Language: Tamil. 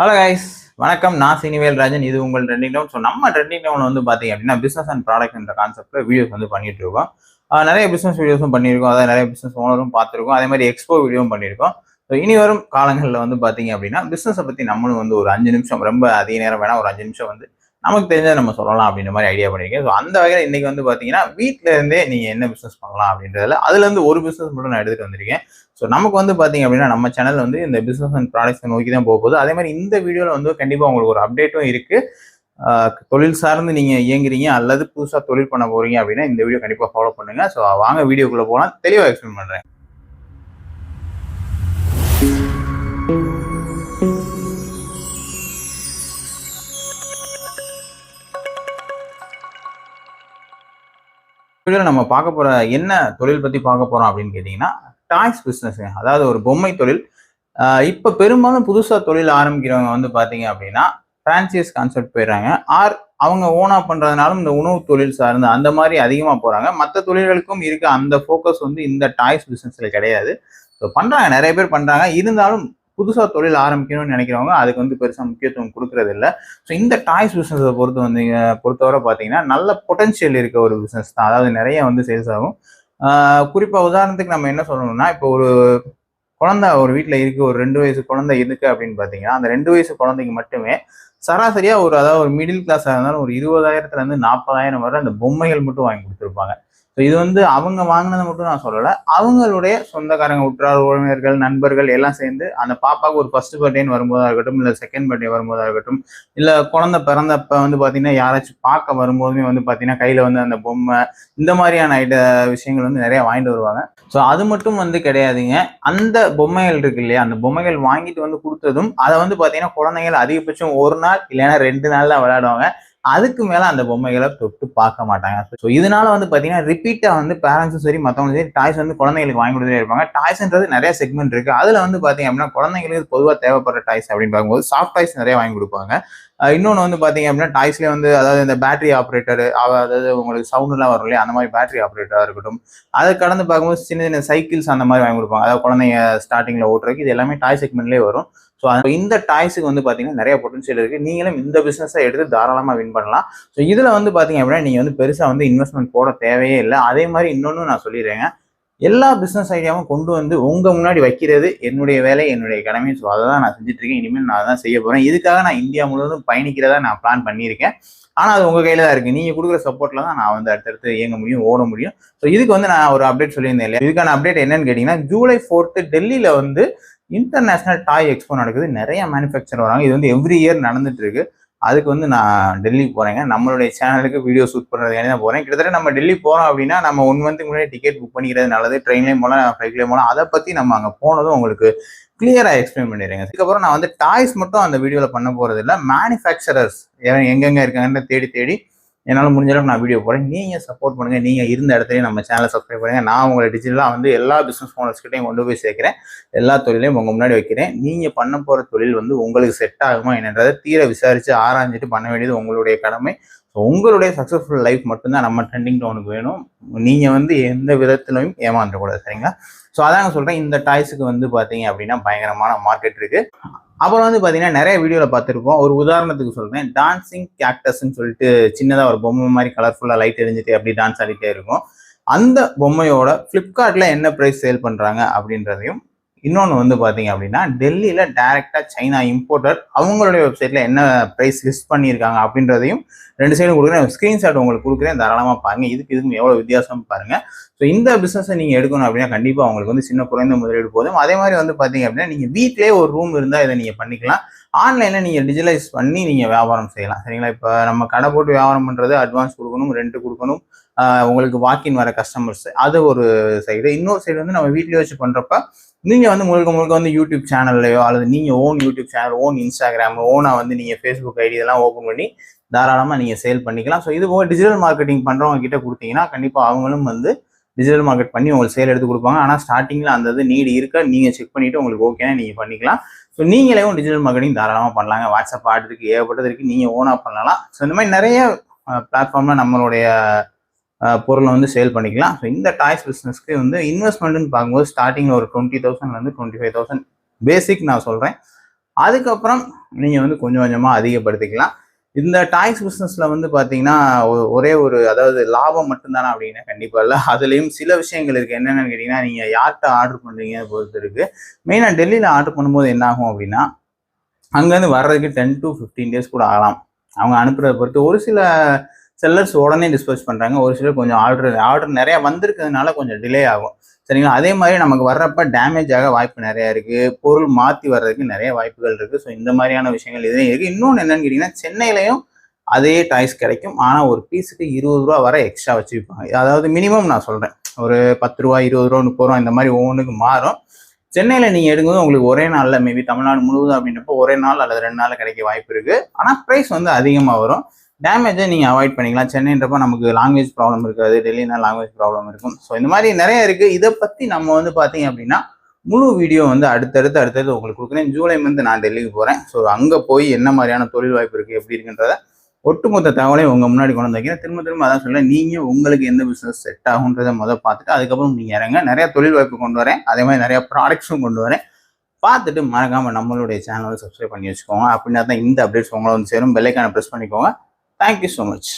ஹலோ கைஸ் வணக்கம். நான் சினிவேல் ராஜன் இது உங்கள் ட்ரெண்டிங் டவுன் ஸோ நம்ம ட்ரெண்டிங் டவுன் வந்து பார்த்தீங்க அப்படின்னா பிஸ்னஸ் அண்ட் ப்ராடக்ட் என்ற கான்செப்ட்டில் வீடியோஸ் வந்து பண்ணிட்டு இருக்கோம். நிறைய பிஸ்னஸ் வீடியோஸும் பண்ணியிருக்கோம். அதாவது நிறைய பிஸ்னஸ் ஓனரும் பார்த்துருக்கோம். அதே மாதிரி எக்ஸ்போ வீடியோவும் பண்ணியிருக்கோம். ஸோ இனி வரும் காலங்களில் வந்து பார்த்தீங்க அப்படின்னா பிஸ்னஸை பற்றி நம்மளும் வந்து ஒரு அஞ்சு நிமிஷம் ரொம்ப அதிக நேரம் வேணால் ஒரு அஞ்சு நிமிஷம் வந்து நமக்கு தெரிஞ்சதை நம்ம சொல்லலாம் அப்படின்ற மாதிரி ஐடியா பண்ணியிருக்கேன் ஸோ அந்த வகையில் இன்றைக்கி வந்து பார்த்தீங்கன்னா வீட்டில் இருந்தே நீங்கள் என்ன பிஸ்னஸ் பண்ணலாம் அப்படின்றதுல அதுலேருந்து ஒரு பிஸ்னஸ் மட்டும் நான் எடுத்துகிட்டு வந்திருக்கேன். ஸோ நமக்கு வந்து பார்த்தீங்க அப்படின்னா நம்ம சேனல் வந்து இந்த பிஸ்னஸ் அண்ட் ப்ராடக்ட்ஸ் நோக்கி தான் போக போகுது. அதே மாதிரி இந்த வீடியோவில் வந்து கண்டிப்பாக உங்களுக்கு ஒரு அப்டேட்டும் இருக்குது தொழில் சார்ந்து நீங்கள் இயங்குறீங்க அல்லது புதுசாக தொழில் பண்ண போகிறீங்க அப்படின்னா இந்த வீடியோ கண்டிப்பாக ஃபாலோ பண்ணுங்கள் ஸோ வாங்க வீடியோக்குள்ளே போனால் தெளிவாக எக்ஸ்பிளைன் பண்ணுறேன் வீடியோவில் நம்ம பார்க்க போகிற என்ன தொழில் பற்றி பார்க்க போகிறோம் அப்படின்னு கேட்டிங்கன்னா டாய்ஸ் பிஸ்னஸ்ங்க அதாவது ஒரு பொம்மை தொழில். இப்போ பெரும்பாலும் புதுசாக தொழில் ஆரம்பிக்கிறவங்க வந்து பார்த்தீங்க அப்படின்னா ஃப்ரான்சைஸ் கான்செப்ட் போயிடுறாங்க. ஆர் அவங்க ஓனாக பண்ணுறதுனாலும் இந்த உணவு தொழில் சார்ந்து அந்த மாதிரி அதிகமாக போகிறாங்க மற்ற தொழில்களுக்கும் இருக்க அந்த ஃபோக்கஸ் வந்து இந்த டாய்ஸ் பிஸ்னஸில் கிடையாது. ஸோ பண்ணுறாங்க நிறைய பேர் பண்ணுறாங்க இருந்தாலும் புதுசா தொழில் ஆரம்பிக்கணும்னு நினைக்கிறவங்க அதுக்கு வந்து பெருசா முக்கியத்துவம் கொடுக்கறது இல்லை ஸோ இந்த டாய்ஸ் பிஸ்னஸை பொறுத்து வந்து பொறுத்தவரை பார்த்தீங்கன்னா நல்ல பொட்டன்ஷியல் இருக்க ஒரு பிசினஸ் தான். அதாவது நிறைய வந்து சேல்ஸ் ஆகும். குறிப்பாக குறிப்பா உதாரணத்துக்கு நம்ம என்ன சொல்லணும்னா இப்போ ஒரு குழந்தை ஒரு வீட்டில் இருக்கு ஒரு ரெண்டு வயசு குழந்தை இருக்கு அப்படின்னு பார்த்தீங்கன்னா அந்த ரெண்டு வயசு குழந்தைக்கு மட்டுமே சராசரியா ஒரு அதாவது ஒரு மிடில் கிளாஸாக இருந்தாலும் ஒரு இருபதாயிரத்துல இருந்து நாற்பதாயிரம் வரை அந்த பொம்மைகள் மட்டும் வாங்கி கொடுத்துருப்பாங்க. இது வந்து அவங்க வாங்கினதை மட்டும் நான் சொல்லலை. அவங்களுடைய சொந்தக்காரங்க உற்றார் உறவினர்கள் நண்பர்கள் எல்லாம் சேர்ந்து அந்த பாப்பாவுக்கு ஒரு ஃபர்ஸ்ட் பர்த்டேன்னு வரும்போதாக இருக்கட்டும் இல்லை செகண்ட் பர்த்டே வரும்போதாக இருக்கட்டும் இல்லை குழந்தை பிறந்தப்ப வந்து பார்த்தீங்கன்னா யாராச்சும் பார்க்க வரும்போதுமே வந்து பார்த்தீங்கன்னா கையில் வந்து அந்த பொம்மை இந்த மாதிரியான ஐட்ட விஷயங்கள் வந்து நிறையா வாங்கிட்டு வருவாங்க. ஸோ அது மட்டும் வந்து கிடையாதுங்க. அந்த பொம்மைகள் இருக்கு இல்லையா? அந்த பொம்மைகள் வாங்கிட்டு வந்து கொடுத்ததும் அதை வந்து பார்த்தீங்கன்னா குழந்தைகள் அதிகபட்சம் ஒரு நாள் இல்லைன்னா ரெண்டு நாள் தான் விளையாடுவாங்க. அதுக்கு மேல அந்த பொம்மைகளை தொட்டு பார்க்க மாட்டாங்க. ஸோ இதனால வந்து பார்த்தீங்கன்னா ரிப்பீட்டா வந்து பேரண்ட்ஸும் சரி மற்றவங்க சரி டாய்ஸ் வந்து குழந்தைங்களுக்கு வாங்கி கொடுத்துட்டே இருப்பாங்க. டாய்ஸ்ன்றது நிறைய செக்மெண்ட் இருக்கு. அதுல வந்து பார்த்தீங்க அப்படின்னா குழந்தைங்களுக்கு பொதுவாக தேவைப்படுற டாய்ஸ் அப்படின்னு பார்க்கும்போது சாஃப்ட் டாய்ஸ் நிறைய வாங்கி கொடுப்பாங்க. இன்னொன்று வந்து பார்த்தீங்க அப்படின்னா டாய்ஸ்லேயே வந்து அதாவது இந்த பேட்டரி ஆப்ரேட்டர் அதாவது உங்களுக்கு சவுண்டுலாம் வரும் இல்லையா அந்த மாதிரி பேட்டரி ஆப்ரேட்டராக இருக்கட்டும். அதை கடந்து பார்க்கும்போது சின்ன சின்ன சைக்கிள்ஸ் அந்த மாதிரி வாங்கி கொடுப்பாங்க. அதாவது குழந்தைங்க ஸ்டார்டிங்கில் ஓட்டுறதுக்கு இது எல்லாமே டாய் செக்மெண்ட்லேயே வரும். ஸோ இந்த டாய்ஸுக்கு வந்து பார்த்தீங்கன்னா நிறைய பொட்டன்ஷியல் இருக்குது நீங்களும் இந்த பிஸ்னஸை எடுத்து தாராளமாக வின் பண்ணலாம். ஸோ இதில் வந்து பார்த்தீங்க அப்படின்னா நீங்கள் வந்து பெருசாக வந்து இன்வெஸ்ட்மெண்ட் போட தேவையே இல்லை. அதே மாதிரி இன்னொன்று நான் சொல்லிடுறேங்க. எல்லா பிஸ்னஸ் ஐடியாவும் கொண்டு வந்து உங்கள் முன்னாடி வைக்கிறது என்னுடைய வேலை என்னுடைய கடமை. ஸோ அதை தான் நான் செஞ்சுட்ருக்கேன் இனிமேல் நான் தான் செய்ய போகிறேன் இதுக்காக நான் இந்தியா முழுவதும் பயணிக்கிறதா நான் பிளான் பண்ணியிருக்கேன். ஆனால் அது உங்கள் கையில் தான் இருக்குது நீங்கள் கொடுக்குற சப்போர்ட்டில் தான் நான் வந்து அடுத்தடுத்து இயங்க முடியும் ஓட முடியும். ஸோ இதுக்கு வந்து நான் ஒரு அப்டேட் சொல்லியிருந்தேன் இல்லையா? இதுக்கான அப்டேட் என்னன்னு கேட்டிங்கன்னா ஜூலை ஃபோர்த்து டெல்லியில் வந்து இன்டர்நேஷனல் டாய் எக்ஸ்போ நடக்குது. நிறைய மேனுஃபேக்சர் வராங்க. இது வந்து எவ்ரி இயர் நடந்துட்டு இருக்கு அதுக்கு வந்து நான் டெல்லி போறேங்க நம்மளுடைய சேனலுக்கு வீடியோ ஷூட் பண்ணுறதுக்காக தான் போறேன். கிட்டத்தட்ட நம்ம டெல்லி போறோம் அப்படின்னா நம்ம ஒன் மந்த்துக்கு முன்னாடி டிக்கெட் புக் பண்ணிக்கிறது நல்லது. ட்ரெயின்லேயும் போகலாம் ஃப்ளைட்லேயும் போகலாம். அதை பத்தி நம்ம அங்கே போனதும் உங்களுக்கு கிளியரா எக்ஸ்பிளைன் பண்ணிடுறேங்க. அதுக்கப்புறம் நான் வந்து டாய்ஸ் மட்டும் அந்த வீடியோவில் பண்ண போறது இல்லை மேனுஃபேக்சரர்ஸ் எங்கெங்க இருக்காங்கன்னு தேடி தேடி என்னால் முடிஞ்ச அளவுக்கு நான் வீடியோ போடுறேன். நீங்கள் சப்போர்ட் பண்ணுங்கள் நீங்கள் இருந்த இடத்துலையும் நம்ம சேனலை சப்ஸ்கிரைப் பண்ணுங்கள் நான் உங்களை டிஜிட்டலாக வந்து எல்லா பிஸ்னஸ் ஓனர்ஸ்கிட்டையும் கொண்டு போய் சேர்க்குறேன். எல்லா தொழிலையும் உங்கள் முன்னாடி வைக்கிறேன். நீங்கள் பண்ண போகிற தொழில் வந்து உங்களுக்கு செட் ஆகுமா என்னன்றதை தீர விசாரித்து ஆராய்ஞ்சிட்டு பண்ண வேண்டியது உங்களுடைய கடமை. ஸோ உங்களுடைய சக்ஸஸ்ஃபுல் லைஃப் மட்டும்தான் நம்ம ட்ரெண்டிங் டவுனுக்கு வேணும். நீங்கள் வந்து எந்த விதத்துலையும் ஏமாந்துடக்கூடாது. சரிங்களா? ஸோ அதாங்க சொல்கிறேன் இந்த டாய்ஸுக்கு வந்து பார்த்தீங்க அப்படின்னா பயங்கரமான மார்க்கெட் இருக்குது அப்புறம் வந்து பார்த்தீங்கன்னா நிறைய வீடியோவில் பார்த்துருப்போம் ஒரு உதாரணத்துக்கு சொல்கிறேன் டான்சிங் கேக்டஸ்ன்னு சொல்லிட்டு சின்னதாக ஒரு பொம்மை மாதிரி கலர்ஃபுல்லாக லைட் எரிஞ்சிட்டு அப்படி டான்ஸ் ஆடிட்டே இருக்கும். அந்த பொம்மையோட ஃப்ளிப்கார்ட்டில் என்ன ப்ரைஸ் சேல் பண்ணுறாங்க அப்படின்றதையும் இன்னொன்று வந்து பார்த்தீங்க அப்படின்னா டெல்லியில் டைரெக்டாக சைனா இம்போர்ட்டர் அவங்களுடைய வெப்சைட்டில் என்ன ப்ரைஸ் லிஸ்ட் பண்ணியிருக்காங்க அப்படின்றதையும் ரெண்டு சைடும் கொடுக்குறேன். ஸ்க்ரீன்ஷாட் உங்களுக்கு கொடுக்குறேன். தாராளமாக பாருங்க. இதுக்கு இதுக்கும் எவ்வளோ வித்தியாசம் பாருங்கள் ஸோ இந்த பிஸ்னஸை நீங்கள் எடுக்கணும் அப்படின்னா கண்டிப்பாக உங்களுக்கு வந்து சின்ன குறைந்த முதலீடு போதும். அதே மாதிரி வந்து பார்த்தீங்க அப்படின்னா நீங்கள் வீட்டிலே ஒரு ரூம் இருந்தால் இதை நீங்கள் பண்ணிக்கலாம். ஆன்லைனில் நீங்கள் டிஜிட்டலைஸ் பண்ணி நீங்கள் வியாபாரம் செய்யலாம். சரிங்களா? இப்போ நம்ம கடை போட்டு வியாபாரம் பண்ணுறது அட்வான்ஸ் கொடுக்கணும் ரெண்ட் கொடுக்கணும் உங்களுக்கு வாக்கின் வர கஸ்டமர்ஸ் அது ஒரு சைடு இன்னொரு சைடு வந்து நம்ம வீட்லேயே வச்சு பண்ணுறப்ப நீங்கள் வந்து முழுக்க முழுக்க வந்து யூடியூப் சேனல்லையோ அல்லது நீங்கள் own YouTube channel own Instagram ஓனாக வந்து நீங்கள் ஃபேஸ்புக் ஐடி இதெல்லாம் ஓப்பன் பண்ணி தாராளமாக நீங்கள் சேல் பண்ணிக்கலாம். ஸோ இது போக டிஜிட்டல் மார்க்கெட்டிங் பண்ணுறவங்க கிட்ட கொடுத்தீங்கன்னா கண்டிப்பாக அவங்களும் வந்து டிஜிட்டல் மார்க்கெட் பண்ணி உங்களுக்கு சேல் எடுத்து கொடுப்பாங்க. ஆனால் ஸ்டார்டிங்கில் அந்த இது நீடு இருக்கா நீங்கள் செக் பண்ணிவிட்டு உங்களுக்கு ஓகேனா நீங்கள் பண்ணிக்கலாம். ஸோ நீங்களேவும் டிஜிட்டல் மார்க்கெட்டிங் தாராளமாக பண்ணலாங்க. வாட்ஸ்அப் ஆட் இருக்குது ஏகப்பட்டது இருக்குது நீங்கள் ஓனாக பண்ணலாம். ஸோ இந்த மாதிரி நிறைய பிளாட்ஃபார்மில் நம்மளுடைய பொருளை வந்து சேல் பண்ணிக்கலாம். ஸோ இந்த டாய்ஸ் பிஸ்னஸ்க்கு வந்து இன்வெஸ்ட்மெண்ட்னு பார்க்கும்போது ஸ்டார்டிங்கில் ஒரு டுவெண்ட்டி தௌசண்ட்லேருந்து டுவெண்ட்டி ஃபைவ் தௌசண்ட் பேசிக் நான் சொல்கிறேன் அதுக்கப்புறம் நீங்கள் வந்து கொஞ்சம் கொஞ்சமாக அதிகப்படுத்திக்கலாம். இந்த டாய்ஸ் பிஸ்னஸில் வந்து பார்த்தீங்கன்னா ஒரே ஒரு அதாவது லாபம் மட்டும்தானா அப்படின்னா கண்டிப்பாக இல்லை. அதுலேயும் சில விஷயங்கள் இருக்குது என்னென்னு கேட்டிங்கன்னா நீங்கள் யார்கிட்ட ஆர்டர் பண்ணுறீங்க பொறுத்து இருக்குது மெயினாக டெல்லியில் ஆர்டர் பண்ணும்போது என்ன ஆகும் அப்படின்னா அங்கேருந்து வர்றதுக்கு டென் டு ஃபிஃப்டீன் டேஸ் கூட ஆகலாம். அவங்க அனுப்புறத பொறுத்து ஒரு சில செல்லர்ஸ் உடனே டிஸ்போஸ் பண்ணுறாங்க ஒரு சிலர் கொஞ்சம் ஆர்டர் ஆர்டர் நிறையா வந்திருக்கிறதுனால கொஞ்சம் டிலே ஆகும். சரிங்களா? அதே மாதிரி நமக்கு வர்றப்ப டேமேஜ் ஆக வாய்ப்பு நிறையா இருக்குது பொருள் மாற்றி வர்றதுக்கு நிறைய வாய்ப்புகள் இருக்குது ஸோ இந்த மாதிரியான விஷயங்கள் இதையும் இருக்குது இன்னொன்று என்னன்னு கேட்டிங்கன்னா சென்னையிலையும் அதே டாய்ஸ் கிடைக்கும். ஆனால் ஒரு பீஸுக்கு இருபது ரூபா வரை எக்ஸ்ட்ரா வச்சு விற்பாங்க அதாவது மினிமம் நான் சொல்கிறேன் ஒரு பத்து ரூபா இருபது ரூபா முப்பது ரூபா இந்த மாதிரி ஒவ்வொன்றுக்கு மாறும். சென்னையில் நீங்கள் எடுக்கும்போது உங்களுக்கு ஒரே நாளில் மேபி தமிழ்நாடு முழுவதும் அப்படின்றப்போ ஒரே நாள் அல்லது ரெண்டு நாள் கிடைக்க வாய்ப்பு இருக்குது ஆனால் ப்ரைஸ் வந்து அதிகமாக வரும். டேமேஜை நீங்கள் அவாய்ட் பண்ணிக்கலாம். சென்னைன்றப்ப நமக்கு லாங்குவேஜ் ப்ராப்ளம் இருக்காது. டெல்லினா லாங்குவேஜ் ப்ராப்ளம் இருக்கும். ஸோ இந்த மாதிரி நிறைய இருக்குது இதை பற்றி நம்ம வந்து பார்த்தீங்க அப்படின்னா முழு வீடியோ வந்து அடுத்தடுத்து அடுத்தடுத்து உங்களுக்கு கொடுக்குறேன். ஜூலை மந்த் நான் டெல்லிக்கு போகிறேன் ஸோ அங்கே போய் என்ன மாதிரியான தொழில் வாய்ப்பு இருக்குது எப்படி இருக்குன்றத ஒட்டுமொத்த தகவலையும் உங்கள் முன்னாடி கொண்டு வந்து வைக்கிறேன் திரும்ப திரும்ப அதான் சொல்ல நீங்கள் உங்களுக்கு எந்த பிஸ்னஸ் செட் ஆகுன்றதை முதல் பார்த்துட்டு அதுக்கப்புறம் நீங்கள் இறங்க. நிறையா தொழில் வாய்ப்பு கொண்டு வரேன். அதே மாதிரி நிறையா ப்ராடக்ட்ஸும் கொண்டு வரேன். பார்த்துட்டு மறக்காமல் நம்மளுடைய சேனலை சப்ஸ்கிரைப் பண்ணி வச்சுக்கோங்க. அப்படின்னா தான் இந்த அப்டேட்ஸ் உங்களை வந்து சேரும். பெல்லைக்கான ப்ரெஸ் பண்ணிக்கோங்க. Thank you so much